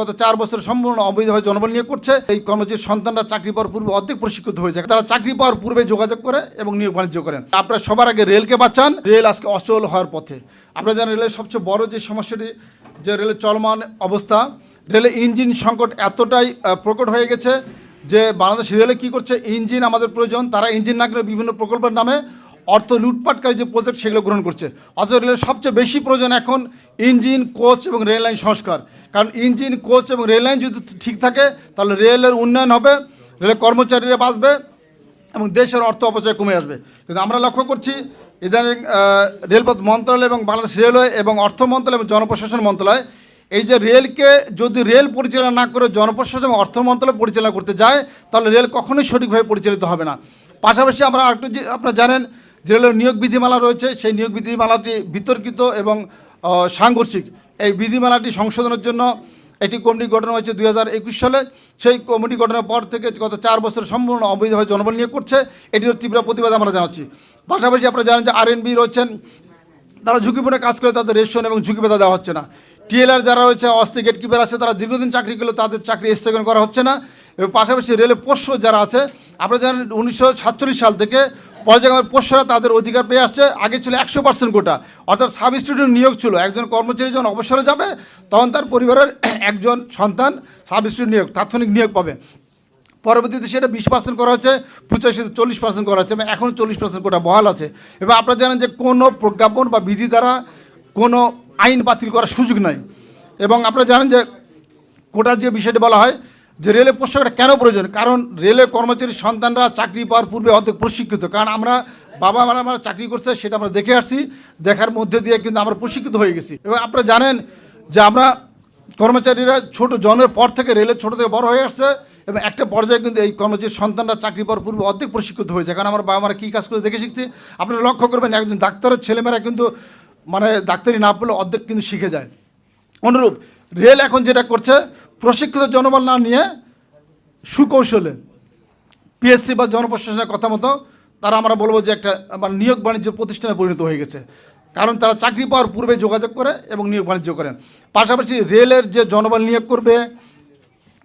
গত চার বছর সম্পূর্ণ অবৈধভাবে জনবল নিয়োগ করছে। এই কর্মচারীর সন্তানরা চাকরি পাওয়ার পূর্বে অর্ধেক প্রশিক্ষিত হয়ে যায়। তারা চাকরি পাওয়ার পূর্বে যোগাযোগ করে এবং নিয়োগ বাণিজ্য করেন। আপনারা সবার আগে রেলকে বাঁচান। রেল আজকে অচল হওয়ার পথে। আপনারা জানেন রেলের সবচেয়ে বড় যে সমস্যাটি, যে রেলের চলমান অবস্থা রেলের ইঞ্জিন সংকট এতটাই প্রকট হয়ে গেছে যে বাংলাদেশ রেলে কী করছে? ইঞ্জিন আমাদের প্রয়োজন। তারা ইঞ্জিন না করে বিভিন্ন প্রকল্পের নামে অর্থ লুটপাটকারী যে প্রজেক্ট সেগুলো গ্রহণ করছে। অথচ রেলের সবচেয়ে বেশি প্রয়োজন এখন ইঞ্জিন কোচ এবং রেল লাইন সংস্কার। কারণ ইঞ্জিন কোচ এবং রেল লাইন যদি ঠিক থাকে, তাহলে রেলের উন্নয়ন হবে, রেলের কর্মচারীরা বাঁচবে এবং দেশের অর্থ অপচয় কমে আসবে। কিন্তু আমরা লক্ষ্য করছি, ইদানিং রেলপথ মন্ত্রণালয় এবং বাংলাদেশ রেলওয়ে এবং অর্থ মন্ত্রণালয় এবং জনপ্রশাসন মন্ত্রণালয়, এই যে রেলকে যদি রেল পরিচালনা না করে জনপ্রশাসন এবং অর্থ মন্ত্রণালয় পরিচালনা করতে যায়, তাহলে রেল কখনোই সঠিকভাবে পরিচালিত হবে না। পাশাপাশি আমরা আরেকটু আপনারা জানেন যে রেলের নিয়োগ বিধিমালা রয়েছে, সেই নিয়োগ বিধিমালাটি বিতর্কিত এবং সাংঘর্ষিক। এই বিধিমালাটি সংশোধনের জন্য একটি কমিটি গঠন হয়েছে দুই হাজার একুশ সালে। সেই কমিটি গঠনের পর থেকে গত চার বছর সম্পূর্ণ অবৈধভাবে জনবল নিয়োগ করছে। এটির তীব্র প্রতিবাদ আমরা জানাচ্ছি। পাশাপাশি আপনারা জানেন যে আরএনবি রয়েছেন, তারা ঝুঁকিপূর্ণ কাজ করে তাদের রেশন এবং ঝুঁকি বেতা দেওয়া হচ্ছে না। টিএলআর যারা রয়েছে অস্থি গেট কিপার আছে, তারা দীর্ঘদিন চাকরি করলে তাদের চাকরি স্থগন করা হচ্ছে না। এবং পাশাপাশি রেলে পোষ্য যারা আছে, আপনারা জানেন উনিশশো সাতচল্লিশ সাল থেকে পর্যায়ক্রমে পোষ্যরা তাদের অধিকার পেয়ে আসছে। আগে ছিল একশো পার্সেন্ট কোটা অর্থাৎ সাব স্টুডেন্ট নিয়োগ ছিল। একজন কর্মচারী যখন অবসরে যাবে, তখন তার পরিবারের একজন সন্তান সাব স্টুডেন্ট নিয়োগ, তাৎক্ষণিক নিয়োগ পাবে। পরবর্তীতে সেটা বিশ পার্সেন্ট করা হচ্ছে পঁচাশিতে চল্লিশ পার্সেন্ট করা হচ্ছে এবং এখনও চল্লিশ পার্সেন্ট কোটা বহাল আছে। এবং আপনারা জানেন যে কোনো প্রজ্ঞাপন বা বিধি দ্বারা কোনো আইন বাতিল করার সুযোগ নাই। এবং আপনারা জানেন যে কোটার যে বিষয়টি বলা হয় যে রেলের পোশাকটা কেন প্রয়োজন? কারণ রেলের কর্মচারীর সন্তানরা চাকরি পাওয়ার পূর্বে অর্ধেক প্রশিক্ষিত। কারণ আমরা বাবা মারা আমরা চাকরি করছে, সেটা আমরা দেখে আসছি, দেখার মধ্যে দিয়ে কিন্তু আমরা প্রশিক্ষিত হয়ে গেছি। এবং আপনারা জানেন যে আমরা কর্মচারীরা ছোট জন্মের পর থেকে রেলের ছোট থেকে বড় হয়ে আসছে এবং একটা পর্যায়ে কিন্তু এই কর্মচারীর সন্তানরা চাকরি পাওয়ার পূর্বে অর্ধেক প্রশিক্ষিত হয়েছে। কারণ আমার বাবা মারা কী কাজ করে দেখে শিখছি? আপনারা লক্ষ্য করবেন, একজন ডাক্তারের ছেলেমেয়েরা কিন্তু মানে ডাক্তারি না পড়লে অর্ধেক কিন্তু শিখে যায়। অনুরূপ রেল এখন যেটা করছে, প্রশিক্ষিত জনবল না নিয়ে সুকৌশলে পিএসসি বা জনপ্রশাসনের কথা মতো তারা আমরা বলব যে একটা মানে নিয়োগ বাণিজ্য প্রতিষ্ঠানে পরিণত হয়ে গেছে। কারণ তারা চাকরি পাওয়ার পূর্বে যোগাযোগ করে এবং নিয়োগ বাণিজ্য করেন পাশাপাশি রেলের যে জনবল নিয়োগ করবে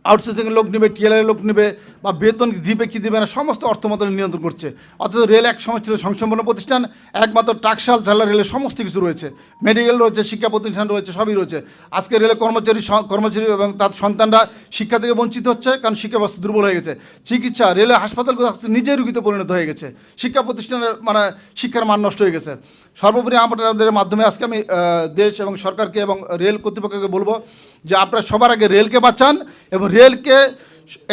আউটসোর্সিংয়ের লোক নেবে, টিএলআর লোক নেবে বা বেতন দিবে কি দিবে না, সমস্ত অর্থ মন্ত্রণালয় নিয়ন্ত্রণ করছে। অথচ রেল এক সময় ছিল সংসম্পন্ন প্রতিষ্ঠান, একমাত্র টাকশাল ছাড়া রেলের সমস্ত কিছু রয়েছে। মেডিকেল রয়েছে, শিক্ষা প্রতিষ্ঠান রয়েছে, সবই রয়েছে। আজকে রেলের কর্মচারী কর্মচারী এবং তার সন্তানরা শিক্ষা থেকে বঞ্চিত হচ্ছে, কারণ শিক্ষা ব্যবস্থা দুর্বল হয়ে গেছে। চিকিৎসা রেলের হাসপাতালগুলো আজকে নিজেই রুগীতে পরিণত হয়ে গেছে। শিক্ষা প্রতিষ্ঠানের মানে শিক্ষার মান নষ্ট হয়ে গেছে। সর্বোপরি আপনাদের মাধ্যমে আজকে আমি দেশ এবং সরকারকে এবং রেল কর্তৃপক্ষকে বলব যে আপনারা সবার আগে রেলকে বাঁচান এবং রেলকে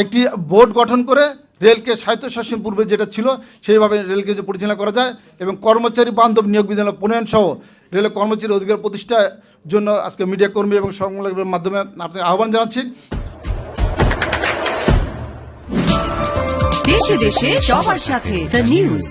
একটি বোর্ড গঠন করে রেলকে স্বায়ত্তশাসন পূর্বে যেটা ছিল, সেইভাবে রেলকে যে পরিচালনা করা যায় এবং কর্মচারী বান্ধব নিয়োগ বিধান প্রণয়ন সহ রেলের কর্মচারী অধিকার প্রতিষ্ঠার জন্য আজকে মিডিয়া কর্মী এবং সংবাদের মাধ্যমে আপনাকে আহ্বান জানাচ্ছি। দেশে দেশে সবার সাথে দ্য নিউজ